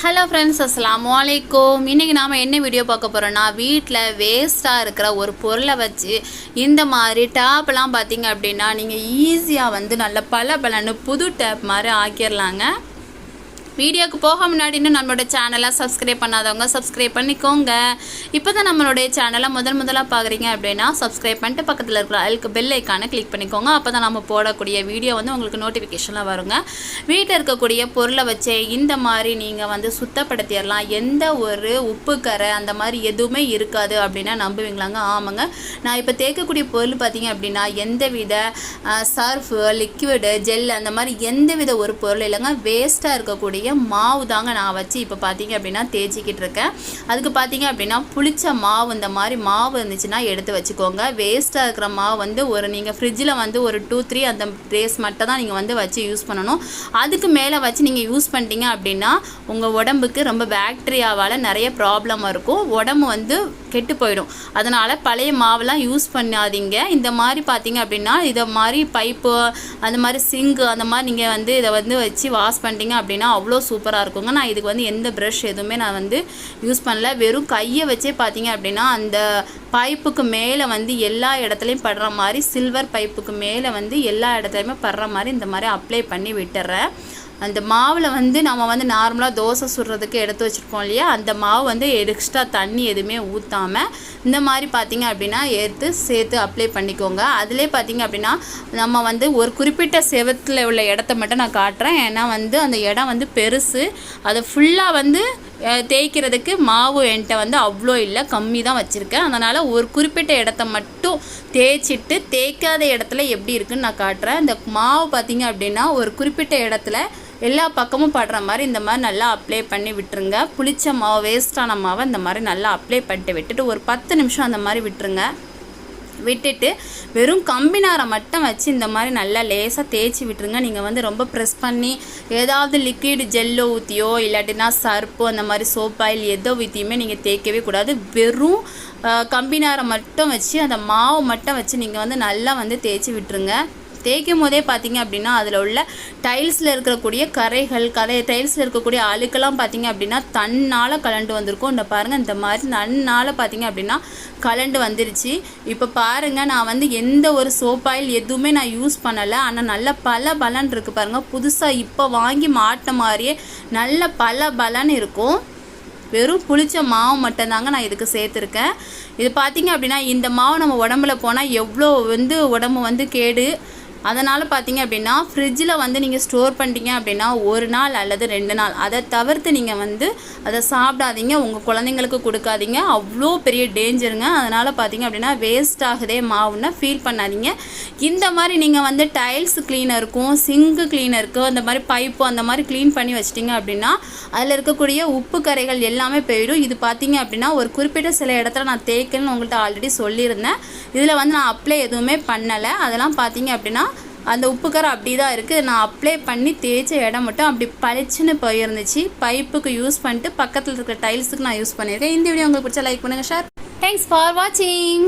Hello friends அஸ்லாம் வலைக்கும் இன்றைக்கி நாம் என்ன வீடியோ பார்க்க போகிறோன்னா வீட்டில் வேஸ்ட்டாக இருக்கிற ஒரு பொருளை வச்சு இந்த மாதிரி டேப்லாம் பார்த்தீங்க அப்படின்னா நீங்கள் ஈஸியாக வந்து நல்ல பல பலன்னு புது டேப் மாதிரி ஆக்கிடலாங்க வீடியோக்கு போக முன்னாடி இன்னும் நம்மளோட சேனலை சப்ஸ்கிரைப் பண்ணாதவங்க சப்ஸ்கிரைப் பண்ணிக்கோங்க. இப்போ தான் நம்மளுடைய சேனலை முதல் முதலாக பார்க்குறீங்க அப்படின்னா சப்ஸ்கிரைப் பண்ணிட்டு பக்கத்தில் இருக்கிற அதுக்கு பெல் ஐக்கானை கிளிக் பண்ணிக்கோங்க. அப்போ தான் நம்ம போடக்கூடிய வீடியோ வந்து உங்களுக்கு நோட்டிஃபிகேஷனில் வருங்க. வீட்டில் இருக்கக்கூடிய பொருளை வச்சே இந்த மாதிரி நீங்கள் வந்து சுத்தப்படுத்திடலாம் எந்த ஒரு உப்பு கரை அந்த மாதிரி எதுவுமே இருக்காது அப்படின்னா நம்புவீங்களாங்க? ஆமாங்க. நான் இப்போ தேய்க்கக்கூடிய பொருள் பார்த்தீங்க அப்படின்னா எந்த வித சர்ஃபு லிக்விடு ஜெல் அந்த மாதிரி எந்த வித ஒரு பொருள் இல்லைங்க. வேஸ்ட்டாக இருக்கக்கூடிய மாவு தாங்க நான் வச்சு இப்போ பார்த்தீங்க அப்படின்னா தேய்ச்சிக்கிட்டு இருக்கேன். அதுக்கு பார்த்தீங்க அப்படின்னா புளிச்ச மாவு இந்த மாதிரி மாவு இருந்துச்சுன்னா எடுத்து வச்சுக்கோங்க. வேஸ்ட்டாக இருக்கிற மாவு வந்து ஒரு நீங்கள் ஃப்ரிட்ஜில் வந்து ஒரு டூ த்ரீ அந்த டேஸ் மட்டும் தான் நீங்கள் வந்து வச்சு யூஸ் பண்ணணும். அதுக்கு மேலே வச்சு நீங்கள் யூஸ் பண்ணிட்டீங்க அப்படின்னா உங்கள் உடம்புக்கு ரொம்ப பாக்டீரியாவால் நிறைய ப்ராப்ளம் இருக்கும். உடம்பு வந்து கெட்டு போயிடும். அதனால் பழைய மாவெல்லாம் யூஸ் பண்ணாதீங்க. இந்த மாதிரி பார்த்தீங்க அப்படின்னா இதை மாதிரி பைப்பு அந்த மாதிரி சிங்கு அந்த மாதிரி நீங்கள் வந்து இதை வந்து வச்சு வாஷ் பண்ணிட்டீங்க அப்படின்னா அவ்வளோ சூப்பராக இருக்குங்க. நான் இதுக்கு வந்து எந்த ப்ரஷ் எதுவுமே நான் வந்து யூஸ் பண்ணல. வெறும் கையை வச்சே பார்த்தீங்க அப்படின்னா அந்த பைப்புக்கு மேலே வந்து எல்லா இடத்துலையும் படுற மாதிரி சில்வர் பைப்புக்கு மேலே வந்து எல்லா இடத்துலையுமே படுற மாதிரி இந்த மாதிரி அப்ளை பண்ணி விட்டுறேன். அந்த மாவில் வந்து நம்ம வந்து நார்மலாக தோசை சுடுறதுக்கு எடுத்து வச்சுருக்கோம் இல்லையா? அந்த மாவு வந்து எக்ஸ்ட்ரா தண்ணி எதுவுமே ஊற்றாமல் இந்த மாதிரி பார்த்திங்க அப்படின்னா எடுத்து சேர்த்து அப்ளை பண்ணிக்கோங்க. அதிலே பார்த்தீங்க அப்படின்னா நம்ம வந்து ஒரு குறிப்பிட்ட செவத்தில் உள்ள இடத்த மட்டும் நான் காட்டுறேன். ஏன்னா வந்து அந்த இடம் வந்து பெருசு. அதை ஃபுல்லாக வந்து தேய்க்கிறதுக்கு மாவு என்கிட்ட வந்து அவ்வளோ இல்லை. கம்மி தான் வச்சுருக்கேன். அதனால் ஒரு குறிப்பிட்ட இடத்த மட்டும் தேய்ச்சிட்டு தேய்க்காத இடத்துல எப்படி இருக்குன்னு நான் காட்டுறேன். இந்த மாவு பார்த்தீங்க அப்படின்னா ஒரு குறிப்பிட்ட இடத்துல எல்லா பக்கமும் படுற மாதிரி இந்த மாதிரி நல்லா அப்ளை பண்ணி விட்டுருங்க. புளிச்ச மாவு வேஸ்ட்டான மாவை இந்த மாதிரி நல்லா அப்ளை பண்ணிட்டு விட்டுட்டு ஒரு பத்து நிமிஷம் அந்த மாதிரி விட்டுருங்க. விட்டுட்டு வெறும் கம்பினாரை மட்டும் வச்சு இந்த மாதிரி நல்லா லேசாக தேய்ச்சி விட்டுருங்க. நீங்கள் வந்து ரொம்ப ப்ரெஸ் பண்ணி ஏதாவது லிக்விட் ஜெல்லோ ஊற்றியோ இல்லாட்டினா சர்ப்பு அந்த மாதிரி சோப் ஆயில் எதோ ஊற்றியுமே நீங்கள் தேய்க்கவே கூடாது. வெறும் கம்பினாரை மட்டும் வச்சு அந்த மாவு மட்டும் வச்சு நீங்கள் வந்து நல்லா வந்து தேய்ச்சி விட்டுருங்க. தேய்க்கும் போதே பார்த்தீங்க அப்படின்னா அதில் உள்ள டைல்ஸில் இருக்கக்கூடிய கரைகள் கரை டைல்ஸில் இருக்கக்கூடிய அழுக்கெல்லாம் பார்த்தீங்க அப்படின்னா தன்னால் கலண்டு வந்திருக்கும். இந்த பாருங்கள் இந்த மாதிரி தன்னால் பார்த்தீங்க அப்படின்னா கலண்டு வந்துருச்சு. இப்போ பாருங்கள் நான் வந்து எந்த ஒரு சோப்பாயில் எதுவுமே நான் யூஸ் பண்ணலை. ஆனால் நல்ல பல பலன் இருக்குது பாருங்கள் புதுசாக இப்போ வாங்கி மாட்ட மாதிரியே நல்ல பல பலன் இருக்கும். வெறும் புளிச்ச மாவு மட்டும்தாங்க நான் இதுக்கு சேர்த்துருக்கேன். இது பார்த்தீங்க அப்படின்னா இந்த மாவு நம்ம உடம்புல போனால் எவ்வளோ வந்து உடம்பு வந்து கேடு. அதனால் பார்த்தீங்க அப்படின்னா ஃப்ரிட்ஜில் வந்து நீங்கள் ஸ்டோர் பண்ணிட்டீங்க அப்படின்னா ஒரு நாள் அல்லது ரெண்டு நாள் அதை தவிர்த்து நீங்கள் வந்து அதை சாப்பிடாதீங்க உங்கள் குழந்தைங்களுக்கு கொடுக்காதீங்க. அவ்வளோ பெரிய டேஞ்சருங்க அதனால் பார்த்தீங்க அப்படின்னா வேஸ்ட் ஆகுதே மாவுன்னா ஃபீல் பண்ணாதீங்க. இந்த மாதிரி நீங்கள் வந்து டைல்ஸ் க்ளீனருக்கும் சிங்கு க்ளீனருக்கும் அந்த மாதிரி பைப்பு அந்த மாதிரி க்ளீன் பண்ணி வச்சிட்டிங்க அப்படின்னா அதில் இருக்கக்கூடிய உப்பு கரைகள் எல்லாமே போயிடும். இது பார்த்தீங்க அப்படின்னா ஒரு குறிப்பிட்ட சில இடத்துல நான் தேய்க்கணும்னு உங்கள்கிட்ட ஆல்ரெடி சொல்லியிருந்தேன். இதில் வந்து நான் அப்ளை எதுவுமே பண்ணலை. அதெல்லாம் பார்த்தீங்க அப்படின்னா அந்த உப்புக்கரை அப்படி தான் இருக்குது நான் அப்ளை பண்ணி தேய்ச்ச இடம் மட்டும் அப்படி பளிச்சுன்னு போயிருந்துச்சு. பைப்புக்கு யூஸ் பண்ணிட்டு பக்கத்தில் இருக்கிற டைல்ஸுக்கு நான் யூஸ் பண்ணியிருக்கேன். இந்த வீடியோ உங்களுக்கு பிடிச்சா லைக் பண்ணுங்கள் சார் தேங்க்ஸ் ஃபார் வாட்சிங்